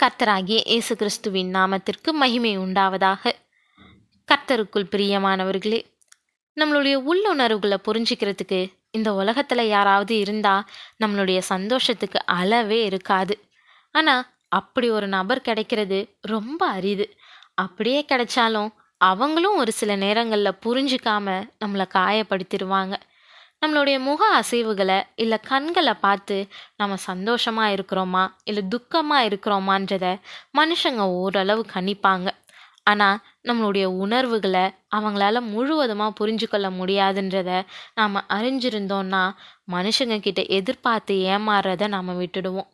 கர்த்தராகிய இயேசு கிறிஸ்துவின் நாமத்திற்கு மகிமை உண்டாவதாக. கர்த்தருக்குள் பிரியமானவர்களே நம்மளுடைய உள்ளுணர்வுகளை புரிஞ்சுக்கிறதுக்கு இந்த உலகத்தில் யாராவது இருந்தால் நம்மளுடைய சந்தோஷத்துக்கு அளவே இருக்காது. ஆனால் அப்படி ஒரு நபர் கிடைக்கிறது ரொம்ப அரிது. அப்படியே கிடைச்சாலும் அவங்களும் ஒரு சில நேரங்களில் புரிஞ்சிக்காம நம்மளை காயப்படுத்திடுவாங்க நம்மளுடைய முக அசைவுகளை இல்லை கண்களை பார்த்து நம்ம சந்தோஷமாக இருக்கிறோமா இல்லை துக்கமாக இருக்கிறோமான்றத மனுஷங்க ஓரளவு கணிப்பாங்க. ஆனால் நம்மளுடைய உணர்வுகளை அவங்களால முழுவதுமாக புரிஞ்சு கொள்ள முடியாதுன்றத நாம் அறிஞ்சிருந்தோம்னா மனுஷங்க கிட்ட எதிர்பார்த்து ஏமாறுறத நாம் விட்டுடுவோம்.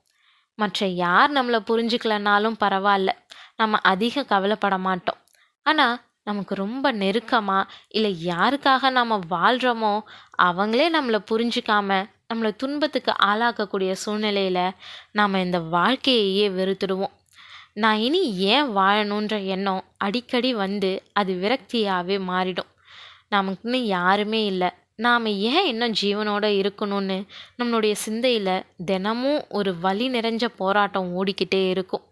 மற்ற யார் நம்மளை புரிஞ்சுக்கலனாலும் பரவாயில்ல. நம்ம அதிகம் கவலைப்பட மாட்டோம். ஆனால் நமக்கு ரொம்ப நெருக்கமாக இல்லை யாருக்காக நாம் வாழ்கிறோமோ அவங்களே நம்மளை புரிஞ்சிக்காம நம்மளை துன்பத்துக்கு ஆளாக்கக்கூடிய சூழ்நிலையில் நாம் இந்த வாழ்க்கையையே வெறுத்துடுவோம். நான் இனி ஏன் வாழணுன்ற எண்ணம் அடிக்கடி வந்து அது விரக்தியாகவே மாறிடும். நமக்குன்னு யாருமே இல்லை. நாம் ஏன் இன்னும் ஜீவனோடு இருக்கணும்னு நம்மளுடைய சிந்தையில் தினமும் ஒரு வழி நிறைஞ்ச போராட்டம் ஓடிக்கிட்டே இருக்கும்.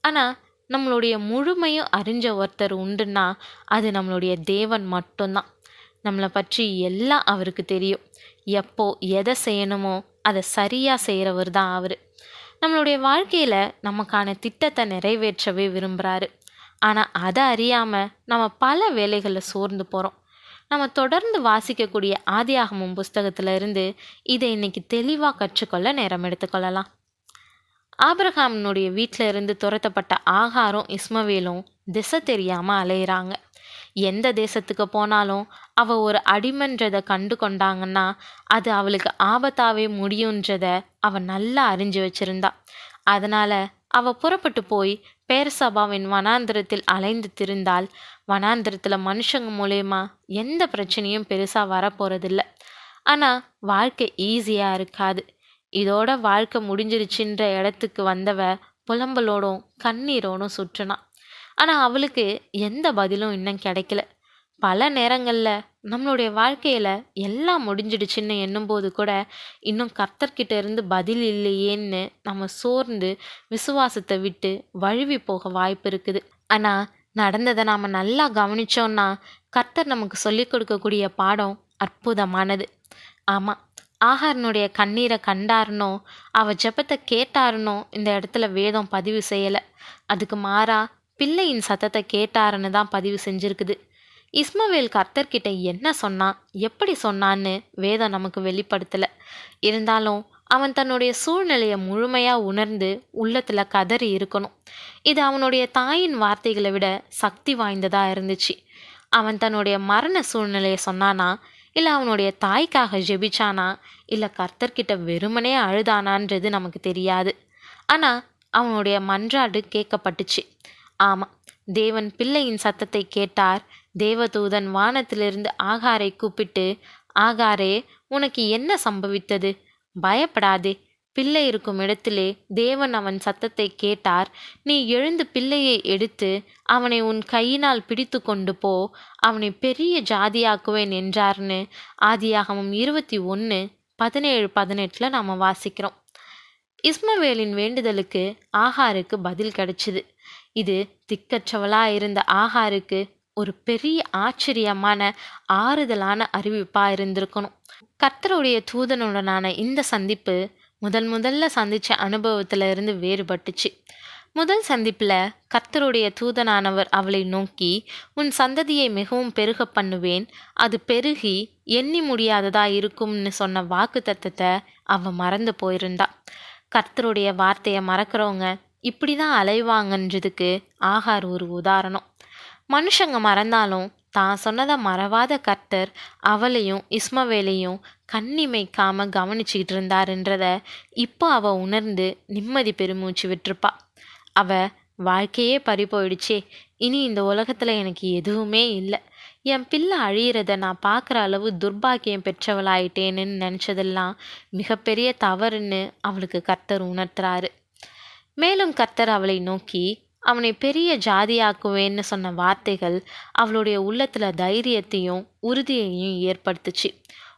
ஆனால் நம்மளுடைய முழுமையும் அறிஞ்ச ஒருத்தர் உண்டுன்னா அது நம்மளுடைய தேவன் மட்டும்தான். நம்மளை பற்றி எல்லாம் அவருக்கு தெரியும். எப்போ எதை செய்யணுமோ அதை சரியாக செய்கிறவர் தான் அவர். நம்மளுடைய வாழ்க்கையில் நமக்கான திட்டத்தை நிறைவேற்றவே விரும்புகிறாரு ஆனால் அதை அறியாமல் நம்ம பல வேலைகளில் சோர்ந்து போகிறோம் நம்ம தொடர்ந்து வாசிக்கக்கூடிய ஆதியாகமும் புஸ்தகத்தில் இருந்து இதை இன்னைக்கு தெளிவாக கற்றுக்கொள்ள நேரம் எடுத்துக்கொள்ளலாம் ஆப்ரஹாம்னுடைய வீட்டில் இருந்து துரத்தப்பட்ட ஆகாரும் இஸ்மவேலும் திசை தெரியாமல் அலையிறாங்க. எந்த தேசத்துக்கு போனாலும் அவ ஒரு அடிமன்றதை கண்டு கொண்டாங்கன்னா அது அவளுக்கு ஆபத்தாவே முடியுன்றத அவ நல்லா அறிஞ்சு வச்சிருந்தா. அதனால அவ புறப்பட்டு போய் பேரசபாவின் வனாந்திரத்தில் அலைந்து திரிந்தால் வனாந்திரத்தில் மனுஷங்க மூலயமா எந்த பிரச்சனையும் பெருசாக வரப்போறதில்ல. ஆனால் வாழ்க்கை ஈஸியாக இருக்காது. இதோட வாழ்க்கை முடிஞ்சிருச்சுன்ற இடத்துக்கு வந்தவ புலம்பலோடும் கண்ணீரோடும் சுற்றுனான் ஆனால் அவளுக்கு எந்த பதிலும் இன்னும் கிடைக்கல. பல நேரங்களில் நம்மளுடைய வாழ்க்கையில் எல்லாம் முடிஞ்சிடுச்சுன்னு எண்ணும்போது கூட இன்னும் கர்த்தர்கிட்ட இருந்து பதில் இல்லையேன்னு நம்ம சோர்ந்து விசுவாசத்தை விட்டு வழுவி போக வாய்ப்பு இருக்குது. ஆனால் நடந்ததை நாம் நல்லா கவனித்தோன்னா கர்த்தர் நமக்கு சொல்லிக் கொடுக்கக்கூடிய பாடம் அற்புதமானது. ஆமாம் ஆகாரனுடைய கண்ணீரை கண்டாருனோ? அவ ஜெபத்தை கேட்டாருனோ? இந்த இடத்துல வேதம் பதிவு செய்யலை. அதுக்கு மாறா பிள்ளையின் சத்தத்தை கேட்டாருன்னு தான் பதிவு செஞ்சிருக்குது. இஸ்மவேல் கர்த்தர்கிட்ட என்ன சொன்னான் எப்படி சொன்னான்னு வேதம் நமக்கு வெளிப்படுத்தலை. இருந்தாலும் அவன் தன்னுடைய சூழ்நிலையை முழுமையாக உணர்ந்து உள்ளத்தில் கதறி இருக்கணும். இது அவனுடைய தாயின் வார்த்தைகளை விட சக்தி வாய்ந்ததாக இருந்துச்சு. அவன் தன்னுடைய மரண சூழ்நிலையை சொன்னானா இல்லை அவனுடைய தாய்க்காக ஜெபிச்சானா? இல்லை கர்த்தர்கிட்ட வெறுமனே அழுதானான்றது நமக்கு தெரியாது. ஆனால் அவனுடைய மன்றாடு கேட்கப்பட்டுச்சு. ஆமாம் தேவன் பிள்ளையின் சத்தத்தை கேட்டார். தேவதூதன் வானத்திலிருந்து ஆகாரை கூப்பிட்டு ஆகாரே உனக்கு என்ன சம்பவித்தது? பயப்படாதே. பிள்ளை இருக்கும் இடத்திலே தேவன் அவன் சத்தத்தை கேட்டார். நீ எழுந்து பிள்ளையை எடுத்து அவனை உன் கையினால் பிடித்து கொண்டு போ. அவனை பெரிய ஜாதியாக்குவேன் என்றார்னு ஆதியாகமும் இருபத்தி ஒன்று பதினேழு பதினெட்டில் நாம் வாசிக்கிறோம். இஸ்மவேலின் வேண்டுதலுக்கு ஆகாருக்கு பதில் கிடைச்சிது. இது திக்கற்றவளா இருந்த ஆகாருக்கு ஒரு பெரிய ஆச்சரியமான ஆறுதலான அறிவிப்பாக இருந்திருக்கணும். கர்த்தருடைய தூதனுடனான இந்த சந்திப்பு முதன் முதல்ல சந்தித்த அனுபவத்தில் இருந்து வேறுபட்டுச்சு. முதல் சந்திப்பில் கர்த்தருடைய தூதனானவர் அவளை நோக்கி உன் சந்ததியை மிகவும் பெருக பண்ணுவேன். அது பெருகி எண்ணி முடியாததா இருக்கும்னு சொன்ன வாக்கு தத்தத்தை அவ மறந்து போயிருந்தா. கர்த்தருடைய வார்த்தையை மறக்கிறவங்க இப்படி தான் அலைவாங்கன்றதுக்கு ஆகார் ஒரு உதாரணம். மனுஷங்க மறந்தாலும் தான் சொன்னதை மறவாத கர்த்தர் அவளையும் இஸ்மவேலையும் கண்ணிமைக்காம கவனிச்சுக்கிட்டு இருந்தாருன்றத இப்போ அவள் உணர்ந்து நிம்மதி பெருமூச்சு விட்டுருப்பா. அவ வாழ்க்கையே பறி போயிடுச்சே. இனி இந்த உலகத்தில் எனக்கு எதுவுமே இல்லை. என் பிள்ளை அழியிறத நான் பார்க்குற அளவு துர்பாக்கியம் பெற்றவளாயிட்டேன்னு நினச்சதெல்லாம் மிகப்பெரிய தவறுன்னு அவளுக்கு கர்த்தர் உணர்த்துறாரு. மேலும் கர்த்தர் அவளை நோக்கி அவனை பெரிய ஜாதியாக்குவேன்னு சொன்ன வார்த்தைகள் அவளுடைய உள்ளத்தில் தைரியத்தையும் உறுதியையும் ஏற்படுத்துச்சு.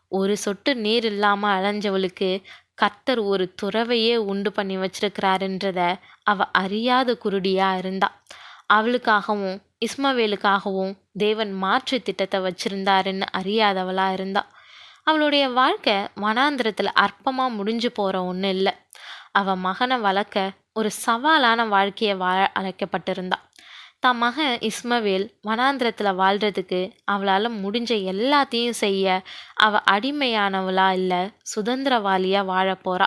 ஒரு சொட்டு நீர் இல்லாமல் அலைஞ்சவளுக்கு கர்த்தர் ஒரு துறவையே உண்டு பண்ணி வச்சிருக்கிறாருன்றத அவ அறியாத குருடியா இருந்தா. அவளுக்காகவும் இஸ்மவேலுக்காகவும் தேவன் மாற்று திட்டத்தை வச்சிருந்தாருன்னு அறியாதவளா இருந்தா. அவளுடைய வாழ்க்கை வனாந்திரத்துல அற்பமா முடிஞ்சு போற ஒன்றும் இல்லை. அவ மகனை வளர்க்க ஒரு சவாலான வாழ்க்கையை வாழ அழைக்கப்பட்டிருந்தா. தன் மகன் இஸ்மவேல் வனாந்திரத்தில் வாழ்கிறதுக்கு அவளால் முடிஞ்ச எல்லாத்தையும் செய்ய அவள் அடிமையானவளா இல்லை சுதந்திரவாளியாக வாழ போகிறா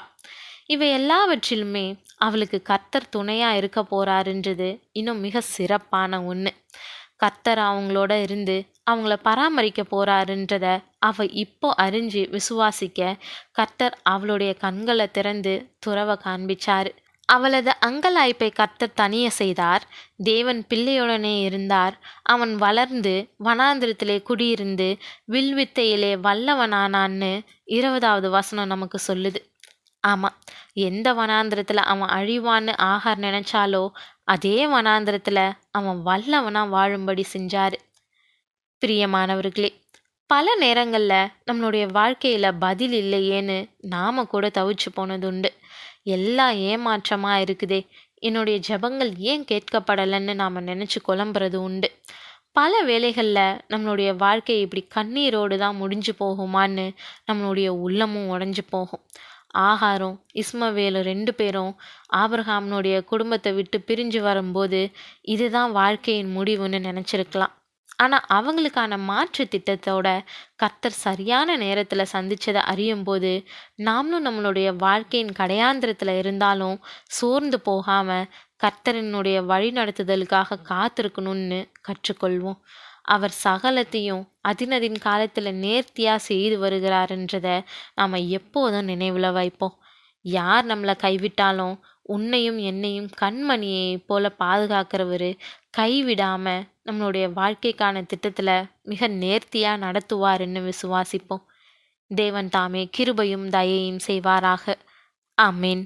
இவை எல்லாவற்றிலுமே அவளுக்கு கர்த்தர் துணையாக இருக்க போகிறாருன்றது இன்னும் மிக சிறப்பான ஒன்று கர்த்தர் அவங்களோட இருந்து அவங்கள பராமரிக்க போகிறாருன்றத அவள் இப்போ அறிஞ்சு விசுவாசிக்க கர்த்தர் அவளுடைய கண்களை திறந்து துறவை காண்பிச்சாரு. அவளது அங்கலாய்ப்பை கர்த்தர் தனிய செய்தார். தேவன் பிள்ளையுடனே இருந்தார். அவன் வளர்ந்து வனாந்திரத்திலே குடியிருந்து வில்வித்தையிலே வல்லவனானான்னு இருபதாவது வசனம் நமக்கு சொல்லுது. ஆமாம் எந்த வனாந்திரத்தில் அவன் அழிவான்னு ஆகார் நினைச்சாலோ அதே வனாந்திரத்தில் அவன் வல்லவனாக வாழும்படி செஞ்சார். பிரியமானவர்களே பல நேரங்களில் நம்மளுடைய வாழ்க்கையில் பதில் இல்லையேன்னு நாம கூட தவிச்சு போனது உண்டு எல்லாம் ஏமாற்றமாக இருக்குதே. என்னுடைய ஜெபங்கள் ஏன் கேட்கப்படலைன்னு நாம் நினச்சி குழம்புறது உண்டு. பல வேலைகளில் நம்மளுடைய வாழ்க்கை இப்படி கண்ணீரோடு தான் முடிஞ்சு போகுமான்னு நம்மளுடைய உள்ளமும் உடஞ்சி போகும். ஆகாரம் இஸ்மவேலு ரெண்டு பேரும் ஆபிரகாம்னுடைய குடும்பத்தை விட்டு பிரிஞ்சு வரும்போது இதுதான் வாழ்க்கையின் முடிவுன்னு நினச்சிருக்கலாம். ஆனால் அவங்களுக்கான மாற்று திட்டத்தோட கர்த்தர் சரியான நேரத்தில் சந்தித்ததை அறியும் போது நாமளும் நம்மளுடைய வாழ்க்கையின் கடையாந்திரத்தில் இருந்தாலும் சோர்ந்து போகாமல் கர்த்தரினுடைய வழிநடத்துதலுக்காக காத்திருக்கணும்னு கற்றுக்கொள்வோம். அவர் சகலத்தையும் அதினதின் காலத்தில் நேர்த்தியாக செய்து வருகிறாருன்றதை நாம் எப்போதும் நினைவில் வைப்போம். யார் நம்மளை கைவிட்டாலும் உன்னையும் என்னையும் கண்மணியை போல பாதுகாக்கிறவர் கைவிடாமல் நம்மளுடைய வாழ்க்கைக்கான திட்டத்தில் மிக நேர்த்தியாக நடத்துவாருன்னு விசுவாசிப்போம். தேவன் தாமே கிருபையும் தயையும் செய்வாராக. ஆமீன்.